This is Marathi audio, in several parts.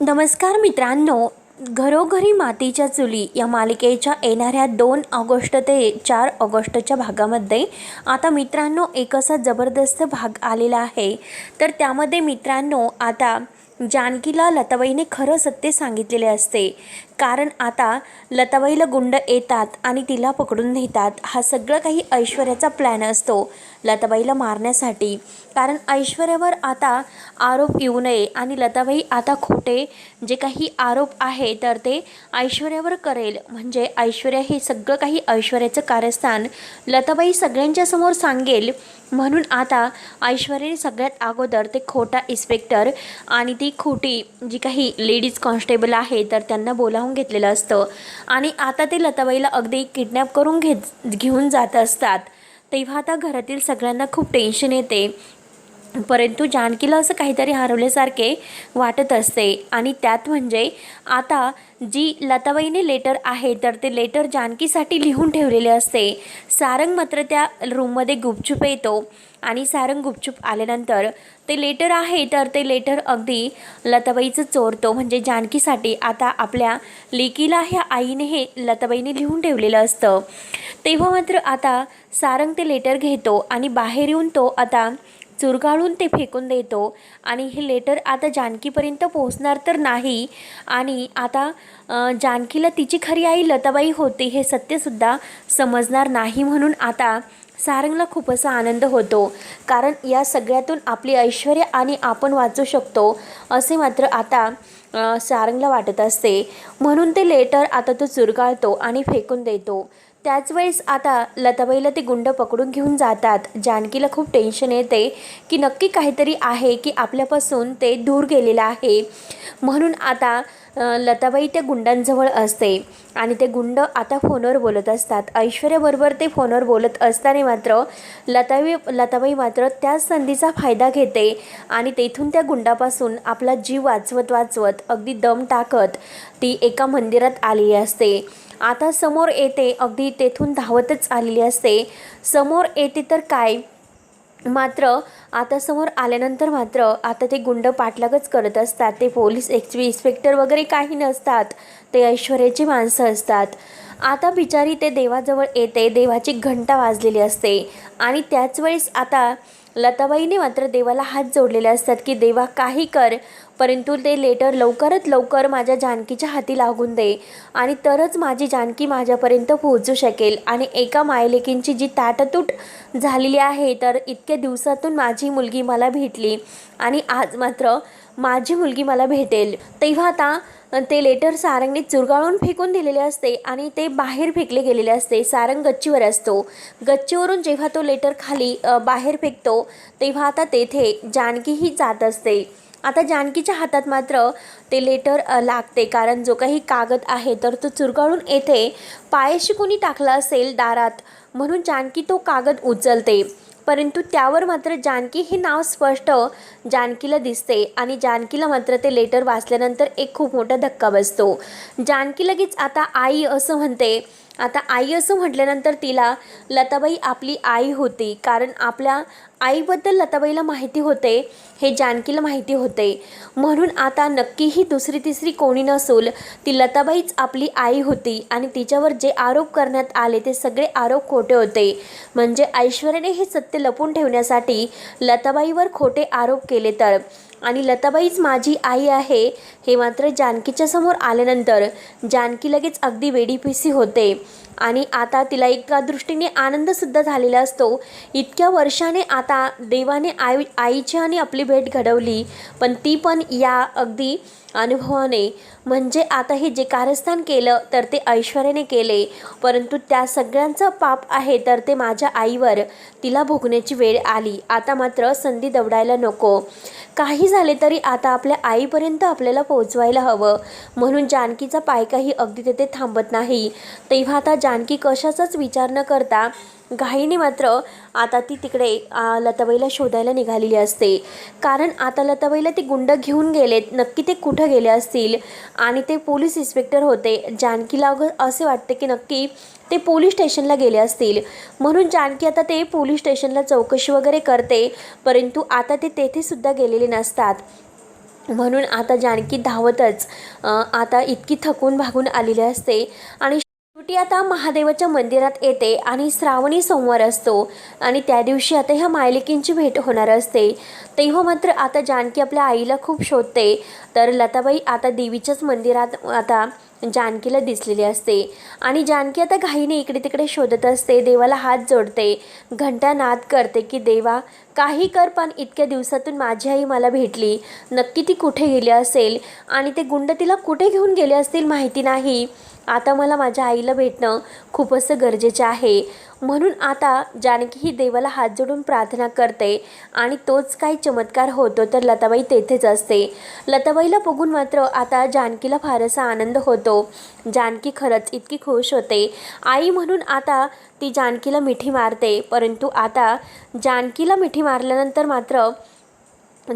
नमस्कार मित्रांनो घरोघरी मातीच्या चुली या मालिकेच्या येणाऱ्या दोन ऑगस्ट ते चार ऑगस्टच्या भागामध्ये आता मित्रांनो एक असा जबरदस्त भाग आलेला आहे. तर त्यामध्ये मित्रांनो आता जानकीला लताबाईने खरं सत्य सांगितलेले असते. कारण आता लताबाईला गुंड येतात आणि तिला पकडून नेतात. हा सगळं काही ऐश्वर्याचा प्लॅन असतो लताबाईला मारण्यासाठी. कारण ऐश्वर्यावर आता आरोप येऊ नये आणि लताबाई आता खोटे जे काही आरोप आहे तर ते ऐश्वर्यावर करेल. म्हणजे ऐश्वर्या हे सगळं काही ऐश्वर्याचं कार्यस्थान लताबाई सगळ्यांच्या समोर सांगेल. म्हणून आता ऐश्वर्याने सगळ्यात अगोदर ते खोटा इन्स्पेक्टर आणि ती खोटी जी काही लेडीज कॉन्स्टेबल आहे तर त्यांना बोलावून घेतलेलं असतं. आणि आता ते लताबाईला अगदी किडनॅप करून घेत घेऊन जात असतात. तेव्हा आता घरातील सगळ्यांना खूप टेन्शन येते. परंतु जानकीला असं काहीतरी हरवल्यासारखे वाटत असते. आणि त्यात म्हणजे आता जी लताबाईने लेटर आहे तर ते लेटर जानकीसाठी लिहून ठेवलेले असते. सारंग मात्र त्या रूममध्ये गुपचूप येतो. आणि सारंग गुपचूप आल्यानंतर ते लेटर आहे तर ते लेटर अगदी लताबाईचं चोरतो. म्हणजे जानकीसाठी आता आपल्या लेकीला ह्या आईने हे लताबाईने लिहून ठेवलेलं असतं. तेव्हा मात्र आता सारंग ते लेटर घेतो आणि बाहेर येऊन तो आता चुरगाळून ते फेकून देतो. आणि हे लेटर आता जानकीपर्यंत पोहोचणार तर नाही. आणि आता जानकीला तिची खरी आई लताबाई होती हे सत्यसुद्धा समजणार नाही म्हणून आता सारंगला खूप असा आनंद होतो. कारण या सगळ्यातून आपली ऐश्वर्य आणि आपण वाचू शकतो असे मात्र आता सारंगला वाटत असते. म्हणून ते लेटर आता तो चुरगाळतो आणि फेकून देतो. त्याच वेळेस आता लताबाईला ते गुंड पकडून घेऊन जातात. जानकीला खूप टेन्शन येते की नक्की काहीतरी आहे की आपल्यापासून ते दूर गेलेलं आहे. म्हणून आता लताबाई त्या गुंडांजवळ असते. आणि ते गुंड आता फोनवर बोलत असतात. ऐश्वर्याबरोबर ते फोनवर बोलत असताना मात्र लताबाई लताबाई मात्र त्याच संधीचा फायदा घेते. आणि तेथून त्या गुंडापासून आपला जीव वाचवत वाचवत अगदी दम टाकत ती एका मंदिरात आलेली असते. आता समोर येते अगदी तेथून धावतच आलेली असते. समोर येते तर काय? मात्र आता समोर आल्यानंतर मात्र आता ते गुंड पाठलागच करत असतात. ते पोलीस एक्चुअली इन्स्पेक्टर वगैरे काही नसतात. ते ऐश्वर्याची माणसं असतात. आता बिचारी ते देवाजवळ येते. देवाची घंटा वाजलेली असते. आणि त्याच वेळेस आता लताबाईने मात्र देवाला हात जोडलेले असतात की देवा काही कर. परंतु ते लेटर लवकरात लवकर माझ्या जानकीच्या हाती लागून दे आणि तरच माझी जानकी माझ्यापर्यंत पोहोचू शकेल. आणि एका मायलेकींची जी ताटतूट झालेली आहे तर इतक्या दिवसातून माझी मुलगी मला भेटली आणि आज मात्र माझी मुलगी मला भेटेल. तेव्हा आता ते लेटर सारंगने चुरगाळून फेकून दिलेले असते आणि ते बाहेर फेकले गेलेले असते. सारंग गच्चीवर असतो. गच्चीवरून जेव्हा तो लेटर खाली बाहेर फेकतो तेव्हा आता तेथे जानकीही जात असते. आता जानकीच्या हातात मात्र ते लेटर लागते. कारण जो काही कागद आहे तर तो चुरगाळून येथे पायाशी कोणी टाकला असेल दारात म्हणून जानकी तो कागद उचलते. परंतु त्यावर मात्र जानकी हे नाव स्पष्ट जानकीला दिसते आणि जानकीला मात्र ते लेटर वाचल्यानंतर एक खूप मोठा धक्का बसतो. जानकी लगेच आता आई असं म्हणते. आता आई असं म्हटल्यानंतर तिला लताबाई आपली आई होती. कारण आपल्या आईबद्दल लताबाईला माहिती होते हे जानकीला माहिती होते. म्हणून आता नक्कीही दुसरी तिसरी कोणी नसून ती लताबाईच आपली आई होती आणि तिच्यावर जे आरोप करण्यात आले ते सगळे आरोप खोटे होते. म्हणजे ऐश्वर्याने हे सत्य लपून ठेवण्यासाठी लताबाईवर खोटे आरोप केले तर आणि लताबाईच माझी आई आहे हे मात्र जानकीच्या समोर आल्यानंतर जानकी लगेच अगदी वेडीपिसी होते. आणि आता तिला एका दृष्टीने आनंदसुद्धा झालेला असतो. इतक्या वर्षाने आता देवाने आई आईची आणि आपली भेट घडवली पण ती पण या अगदी अनुभवाने. म्हणजे आता हे जे कारस्थान केलं तर ते ऐश्वर्याने केले. परंतु त्या सगळ्यांचं पाप आहे तर ते माझ्या आईवर तिला भोगण्याची वेळ आली. आता मात्र संधी दवडायला नको. काही झाले तरी आता आपल्या आईपर्यंत आपल्याला पोहोचवायला हवं. म्हणून जानकीचा पाय काही अगदी तेथे थांबत नाही. तेव्हा आता जानकी कशाचाच विचार न करता घाईने मात्र आता ती तिकडे लताबाईला शोधायला निघालेली असते. कारण आता लताबाईला ते गुंड घेऊन गेलेत नक्की ते कुठं गेले असतील? आणि ते पोलीस इन्स्पेक्टर होते. जानकीला अगं असे वाटते की नक्की ते पोलीस स्टेशनला गेले असतील. म्हणून जानकी आता ते पोलीस स्टेशनला चौकशी वगैरे करते परंतु आता ते तेथे सुद्धा गेलेले नसतात. म्हणून आता जानकी धावतच आता इतकी थकून भागून आलेली असते आणि शेवटी आता महादेवाच्या मंदिरात येते आणि श्रावणी सोमवार असतो. आणि त्या दिवशी आता ह्या मायलिकींची भेट होणार असते. तेव्हा मात्र आता जानकी आपल्या आईला खूप शोधते. तर लताबाई आता देवीच्याच मंदिरात आता जानकीला दिसलेली असते. आणि जानकी आता घाईने इकडे तिकडे शोधत असते. देवाला हात जोडते. घंटा नाद करते की देवा काही कर पण इतक्या दिवसातून माझी आई मला भेटली. नक्की ती कुठे गेली असेल? आणि ते गुंड तिला कुठे घेऊन गेले असतील माहिती नाही. आता मला माझ्या आईला भेटणं खूप असं गरजेचं आहे. म्हणून आता जानकी ही देवाला हात जोडून प्रार्थना करते आणि तोच काही चमत्कार होतो तर लताबाई तेथेच असते. लताबाईला बघून मात्र आता जानकीला फारसा आनंद होतो. जानकी खरंच इतकी खुश होते. आई म्हणून आता ती जानकीला मिठी मारते परंतु आता जानकीला मिठी मारल्यानंतर मात्र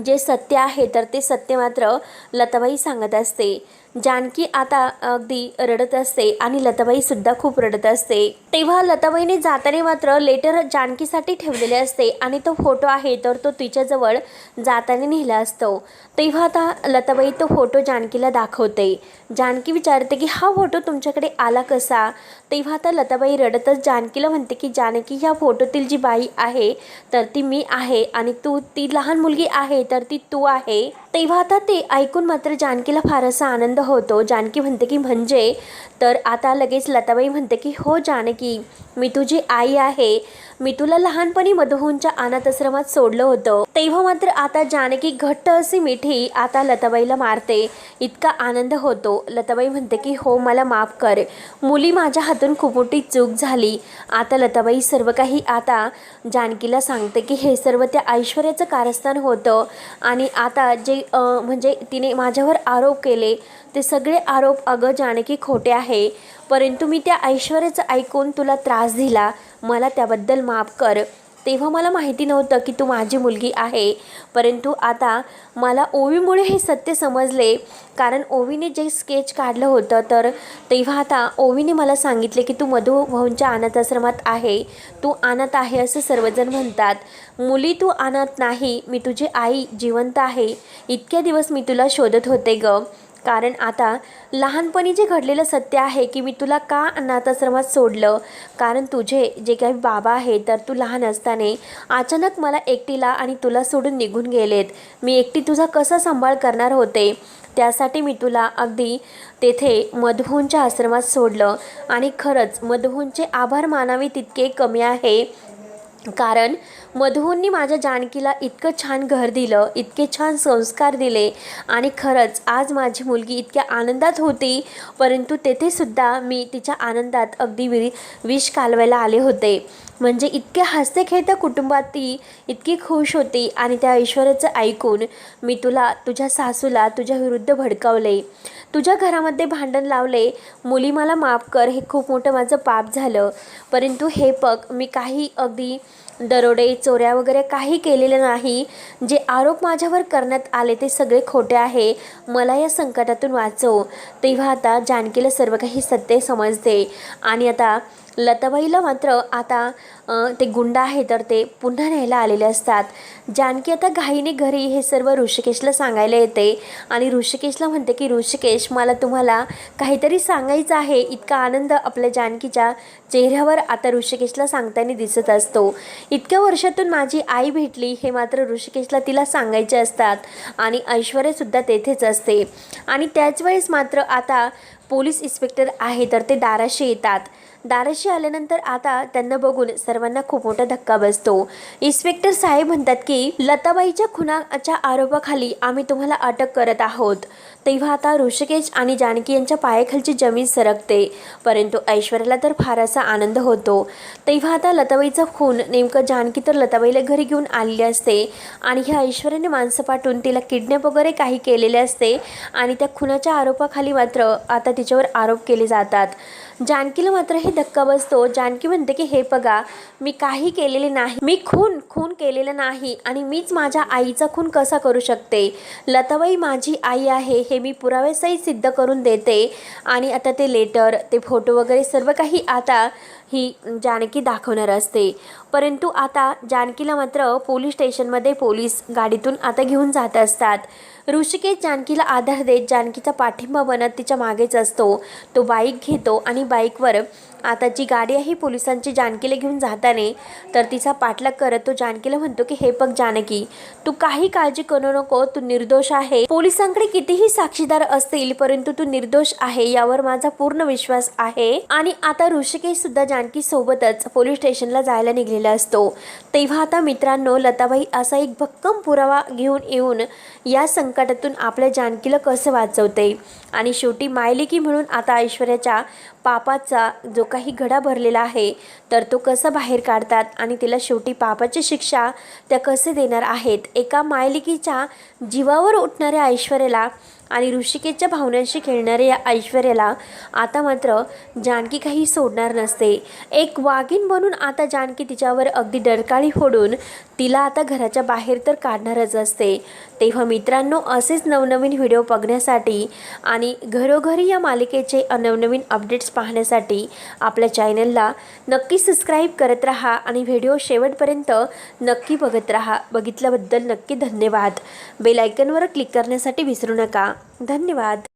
जे सत्य आहे तर ते सत्य मात्र लताबाई सांगत असते. जानकी आता अगदी रडत असते आणि लताबाई सुद्धा खूप रडत असते. तेव्हा लताबाईने जाताना मात्र लेटर जानकीसाठी ठेवलेले असते आणि तो फोटो आहे तर तो तिच्याजवळ जाताना नेला असतो. तेव्हा आता लताबाई तो फोटो जानकीला दाखवते. जानकी विचारते की हा फोटो तुमच्याकडे आला कसा? तेव्हा आता लताबाई रडतच जानकीला म्हणते की जानकी ह्या फोटोतील जी बाई आहे तर ती मी आहे आणि तू ती लहान मुलगी आहे तर ती तू आहे. तेव्हा आता ते ऐकून मात्र जानकीला फारसा आनंद होतो. जानकी म्हणते की म्हणजे? तर आता लगेच लताबाई म्हणते की हो जानकी मी तुझी आई आहे. मी तुला लहानपणी मधुहूनच्या अनाथ आश्रमात सोडलं होतं. तेव्हा मात्र आता जानकी घट्ट अशी मिठी आता लताबाईला मारते. इतका आनंद होतो. लताबाई म्हणते की हो मला माफ कर. मुली माझ्या हातून खूप मोठी चूक झाली. आता लताबाई सर्व काही आता जानकीला सांगते की हे सर्व त्या ऐश्वर्याचं कारस्थान होतं. आणि आता जे म्हणजे तिने माझ्यावर आरोप केले ते सगळे आरोप अगं जानकी खोटे आहे. परंतु मी त्या ऐश्वर्याचं ऐकून तुला त्रास दिला. मला त्याबद्दल माफ कर. तेव्हा मला माहिती नव्हतं की तू माझी मुलगी आहे. परंतु आता मला ओवीमुळे हे सत्य समजले. कारण ओवीने जे स्केच काढलं होतं तर तेव्हा आता ओवीने मला सांगितले की तू मधुभाऊंच्या अनाथ आश्रमात आहे. तू अनाथ आहे असं सर्वजण म्हणतात. मुली तू अनाथ नाही मी तुझी आई जिवंत आहे. इतक्या दिवस मी तुला शोधत होते ग. कारण आता लहानपणी जे घडलेलं सत्य आहे की मी तुला का अनाथाश्रमात सोडलं? कारण तुझे जे काही बाबा आहे तर तू लहान असताना अचानक मला एकटीला आणि तुला सोडून निघून गेलेत. मी एकटी तुझा कसा सांभाळ करणार होते? त्यासाठी मी तुला अगदी तेथे मधुहूंच्या आश्रमात सोडलं. आणि खरंच मधुहूंचे आभार मानावे तितके कमी आहे. कारण मधूंनी माझ्या जानकीला इतकं छान घर दिलं इतके छान संस्कार दिले आणि खरंच आज माझी मुलगी इतक्या आनंदात होती. परंतु तेथेसुद्धा मी तिच्या आनंदात अगदी वि विष कालवायला आले होते. म्हणजे इतके हसते खेळत्या कुटुंबात ती इतकी खुश होती आणि त्या ऐश्वर्याचं ऐकून मी तुला तुझ्या सासूला तुझ्या विरुद्ध भडकावले. तुझ्या घरामध्ये भांडण लावले. मुली मला माफ कर हे खूप मोठं माझं पाप झालं. परंतु हे पग मी काही अगदी दरोडे चोऱ्या वगैरे काही केलेलं नाही. जे आरोप माझ्यावर करण्यात आले ते सगळे खोटे आहे. मला या संकटातून वाचव. तेव्हा आता जानकीला सर्व काही सत्य समजते. आणि आता लताबाईला मात्र आता ते गुंड आहे तर ते पुन्हा न्यायला आलेले असतात. जानकी आता घाईने घरी हे सर्व ऋषिकेशला सांगायला येते आणि ऋषिकेशला म्हणते की ऋषिकेश मला तुम्हाला काहीतरी सांगायचं आहे. इतका आनंद आपल्या जानकीच्या चेहऱ्यावर आता ऋषिकेशला सांगताना दिसत असतो. इतक्या वर्षातून माझी आई भेटली हे मात्र ऋषिकेशला तिला सांगायचे असतात आणि ऐश्वर्यासुद्धा तेथेच असते. आणि त्याच वेळेस मात्र आता पोलीस इन्स्पेक्टर आहे तर ते दाराशी येतात. दाराशी आल्यानंतर आता त्यांना बघून सर्वांना खूप मोठा धक्का बसतो. इन्स्पेक्टर साहेब म्हणतात की लताबाईच्या खुनाच्या आरोपाखाली आम्ही तुम्हाला अटक करत आहोत. तेव्हा आता ऋषिकेश आणि जानकी यांच्या पायाखालची जमीन सरकते. परंतु ऐश्वर्याला तर फार असा आनंद होतो. तेव्हा आता लताबाईचा खून नेमकं जानकी तर लताबाईला घरी घेऊन आलेली असते आणि ह्या ऐश्वर्याने माणसं पाठवून तिला किडनॅप वगैरे काही केलेले असते आणि त्या खुनाच्या आरोपाखाली मात्र आता तिच्यावर आरोप केले जातात. जानकीला मात्र हे धक्का बसतो. जानकी म्हणते की हे बघा मी काही केलेले नाही. मी खून खून केलेलं नाही आणि मीच माझ्या आईचा खून कसा करू शकते? लताबाई माझी आई आहे हे मी पुराव्यासहित सिद्ध करून देते. आणि आता ते लेटर ते फोटो वगैरे सर्व काही आता ही जानकी दाखवणार असते. परंतु आता जानकीला मात्र पोलीस स्टेशनमध्ये पोलीस गाडीतून आता घेऊन जात असतात. ऋषिकेश जानकीला आधार देत जानकीचा पाठिंबा बनत तिच्या मागेच असतो. तो बाईक घेतो आणि बाईकवर आता जी गाडी आहे पोलिसांची जानकीला घेऊन जाताने तर तिचा पाठलाग करत तो जानकीला म्हणतो की हे बघ जानकी तू काही काळजी करू नको तू निर्दोष आहे. पोलिसांकडे कितीही साक्षीदार असतील परंतु तू निर्दोष आहे यावर माझा पूर्ण विश्वास आहे. आणि आता ऋषिकेश सुद्धा जानकी सोबतच पोलीस स्टेशनला जायला निघलेला असतो. तेव्हा आता मित्रांनो लताबाई असा एक भक्कम पुरावा घेऊन येऊन या संकटातून आपल्या जानकीला कसं वाचवते? आणि शेवटी मायलिकी म्हणून आता ऐश्वर्याच्या पापाचा जो काही घडा भरलेला आहे तर तो कसा बाहेर काढतात आणि तिला शेवटी पापाची शिक्षा त्या कसे देणार आहेत? एका मायलिकीच्या जीवावर उठणाऱ्या ऐश्वर्याला आणि ऋषिकेच्या भावनांशी खेळणाऱ्या या ऐश्वर्याला आता मात्र जानकी काही सोडणार नसते. एक वाघीण बनून आता जानकी तिच्यावर अगदी डरकाळी फोडून तिला आता घराच्या बाहेर तर काढणारच असते. तेव्हा मित्रांनो असेच नवनवीन व्हिडिओ बघण्यासाठी आणि घरोघरी या मालिकेचे नवनवीन अपडेट्स पाहण्यासाठी आपल्या चॅनलला नक्की सबस्क्राईब करत राहा आणि व्हिडिओ शेवटपर्यंत नक्की बघत राहा. बघितल्याबद्दल नक्की धन्यवाद. बेलायकनवर क्लिक करण्यासाठी विसरू नका. धन्यवाद.